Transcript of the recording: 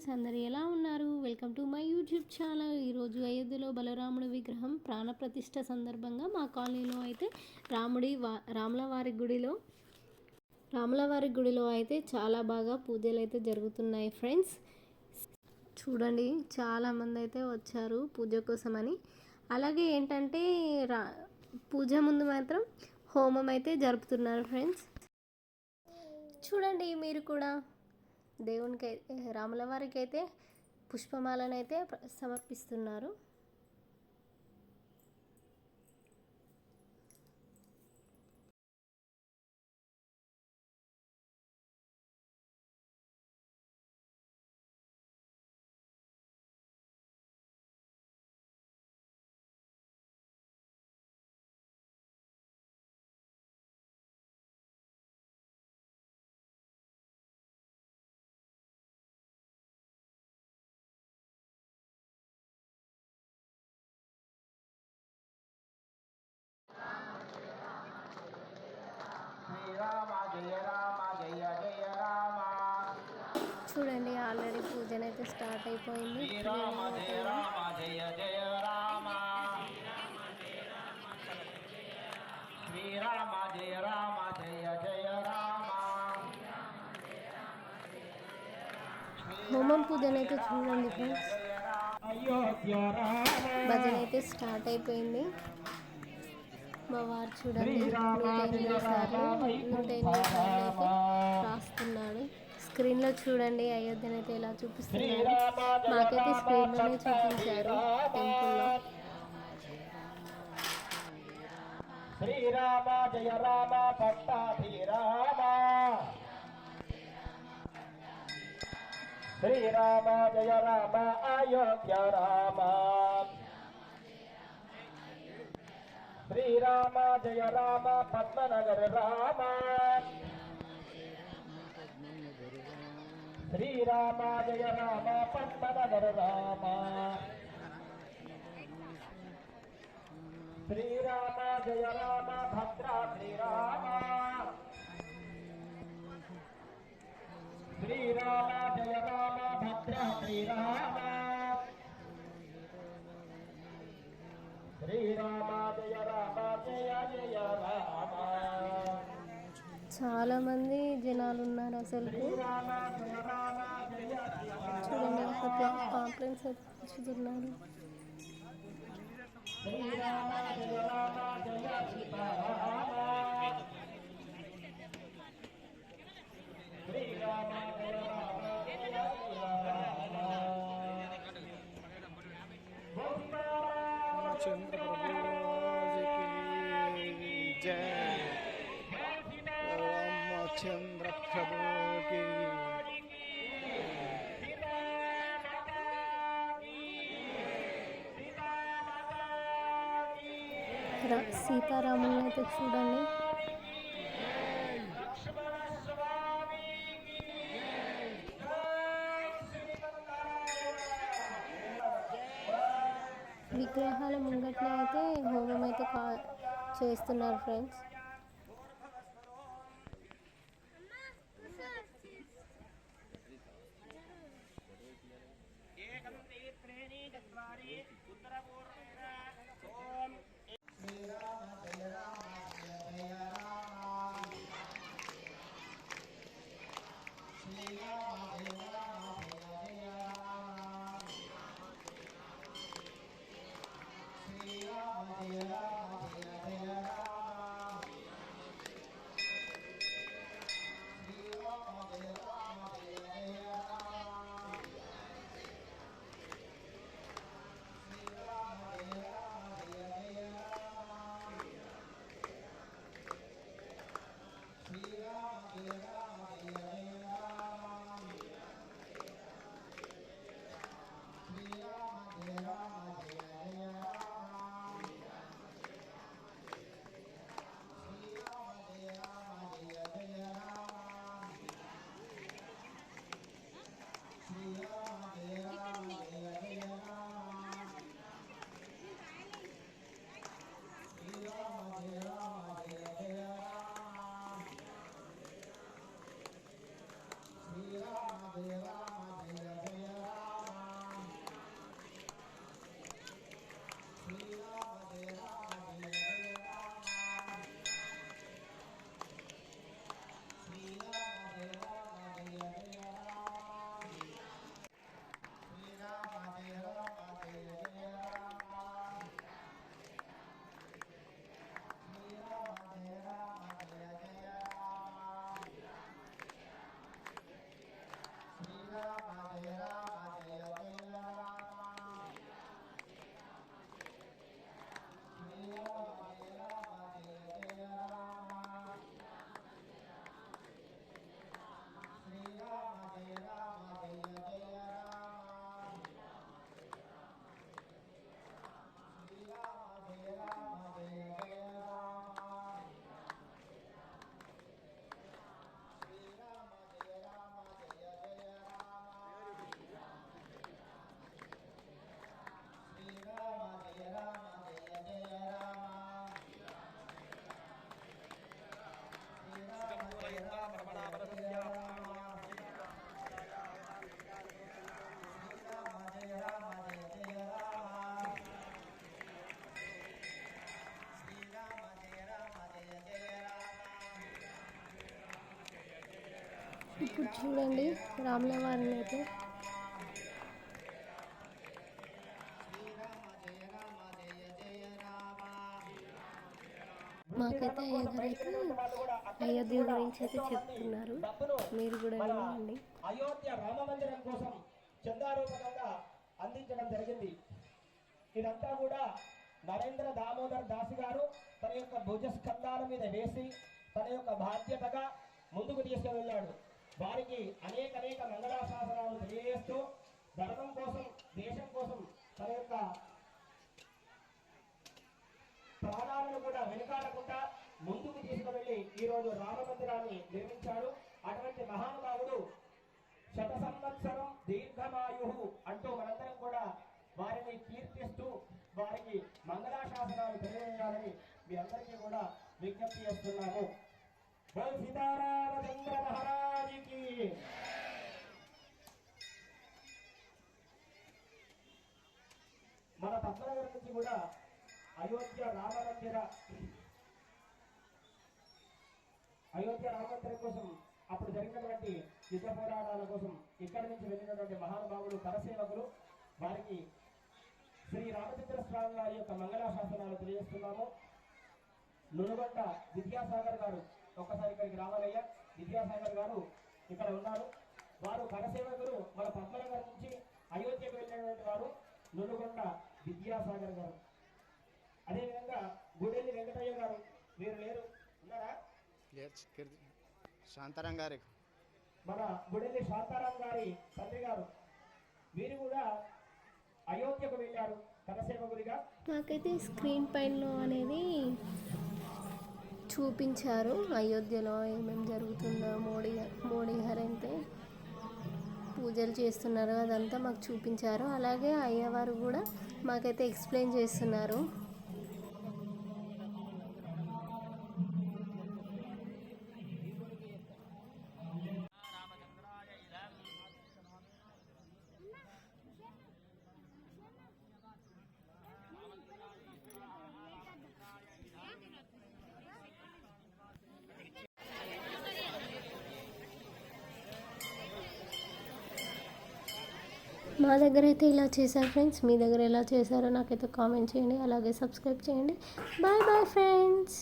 Friends అందరు ఎలా ఉన్నారు? Welcome to my YouTube channel. ఈరోజు అయోధ్యలో బలరాముడి విగ్రహం ప్రాణప్రతిష్ఠ సందర్భంగా మా కాలనీలో అయితే రాముడి వా రాములవారి గుడిలో రాములవారి గుడిలో అయితే చాలా బాగా పూజలు అయితే జరుగుతున్నాయి ఫ్రెండ్స్. చూడండి చాలామంది అయితే వచ్చారు పూజ కోసమని. అలాగే ఏంటంటే రా పూజ ముందు మాత్రం హోమం అయితే జరుపుతున్నారు ఫ్రెండ్స్. చూడండి మీరు కూడా. దేవునికి రాముల వారికి అయితే పుష్పమాలను అయితే సమర్పిస్తున్నారు. చూడండి ఆల్రెడీ పూజన అయితే స్టార్ట్ అయిపోయింది. శ్రీరామ జయ రామ రామ. పూజన అయితే చూడండి భజన అయితే స్టార్ట్ అయిపోయింది. మా వారు చూడండి. నూట ఎనిమిది సార్లు నూట ఎనిమిది సార్లు అయితే రాస్తున్నాడు. స్క్రీన్లో చూడండి అయోధ్యను అయితే ఎలా చూపిస్తున్నారు మాకైతే స్క్రీన్లోనే చూపించారు టెంపుల్లో శ్రీరామ జయ రామ పట్టాభిరామ. శ్రీరామ జయ రామ అయోధ్య రామ. శ్రీరామ జయ రామ పద్మనగర రామ. శ్రీరామ జయ రామ పద్మనగర రామ. శ్రీరామ జయ రామ భద్రాద్రి రామ శ్రీరామ జయ రామ భద్రాద్రి రామ శ్రీరామ జయ రామ జయ జయ రామ చాలా మంది జనాలు ఉన్నారు అసలు శ్రీరామ జయ రామ చూడండి చూస్తున్నారు హరిశ్చంద్ర ప్రభుకి సీతారాముని అయితే చూడండి. విగ్రహాల ముంగట్న అయితే హోమం అయితే కా చేస్తున్నారు ఫ్రెండ్స్. चक्रेणी चत्वारि उत्तरपूर्व ఇప్పుడు చూడండి రాముల వారిని అయితే మాకైతే అయ్యగారైతే అయోధ్య గురించి అయితే చెప్తున్నారు. మీరు కూడా వినండి. అయోధ్య రామ మందిరం కోసం చందారూపకంగా అందించడం జరిగింది. ఇదంతా కూడా నరేంద్ర దామోదర్ దాస్ గారు తన యొక్క భుజస్కంధాల మీద వేసి తన యొక్క బాధ్యతగా ముందుకు తీసుకువెళ్ళాడు. వారికి అనేక అనేక మంగళాశాసనాలు తెలియజేస్తూ ధర్మం కోసం దేశం కోసం తన యొక్క ప్రాణాలను కూడా వెనుకాడకుండా ముందుకు తీసుకువెళ్ళి ఈ రోజు నిర్మించాడు. అటువంటి మహానుభావుడు శత సంవత్సరం దీర్ఘమాయు అంటూ మనందరం కూడా వారిని కీర్తిస్తూ వారికి మంగళాశాసనాలు తెలియజేయాలని మీ అందరికీ కూడా విజ్ఞప్తి చేస్తున్నాము. సీతారామచంద్ర మహారాజు కూడా అయోధ్య రామ మందిర అయోధ్య రామ మందిరం కోసం అప్పుడు జరిగినటువంటి యుద్ధ పోరాటాల కోసం ఇక్కడి నుంచి వెళ్ళినటువంటి మహానుభావులు కరసేవకులు వారికి శ్రీ రామచంద్ర స్వామి వారి యొక్క మంగళాశాసనాలు తెలియజేస్తున్నాము. నునుగొండ విద్యాసాగర్ గారు ఒక్కసారి ఇక్కడికి రావాలయ్యా. విద్యాసాగర్ గారు ఇక్కడ ఉన్నారు. వారు కరసేవకులు మన పద్మనగర్ నుంచి అయోధ్యకు వెళ్ళినటువంటి వారు నునుగొండ విద్యాసాగర్ గారు. అదేవిధంగా గుడెల్లి వెంకటయ్య గారు. వీరు లేరు. ఉన్నారా? శాంతారాం గారికి మన గుడెల్లి శాంతారాం గారి తండ్రి గారు. వీరు కూడా అయోధ్యకు వెళ్ళారు కరసేవకుడిగా నాకైతే స్క్రీన్ పైన అనేది చూపించారు అయోధ్యలో ఏమేమి జరుగుతుందో. మోడీ మోడీ గారు అయితే పూజలు చేస్తున్నారు అదంతా మాకు చూపించారు. అలాగే అయ్యవారు కూడా మాకైతే ఎక్స్ప్లెయిన్ చేస్తున్నారు. మా దగ్గర అయితే ఇలా చేశారు ఫ్రెండ్స్ మీ దగ్గర ఎలా చేశారో నాకైతే కామెంట్ చేయండి. అలాగే సబ్స్క్రైబ్ చేయండి. Bye bye friends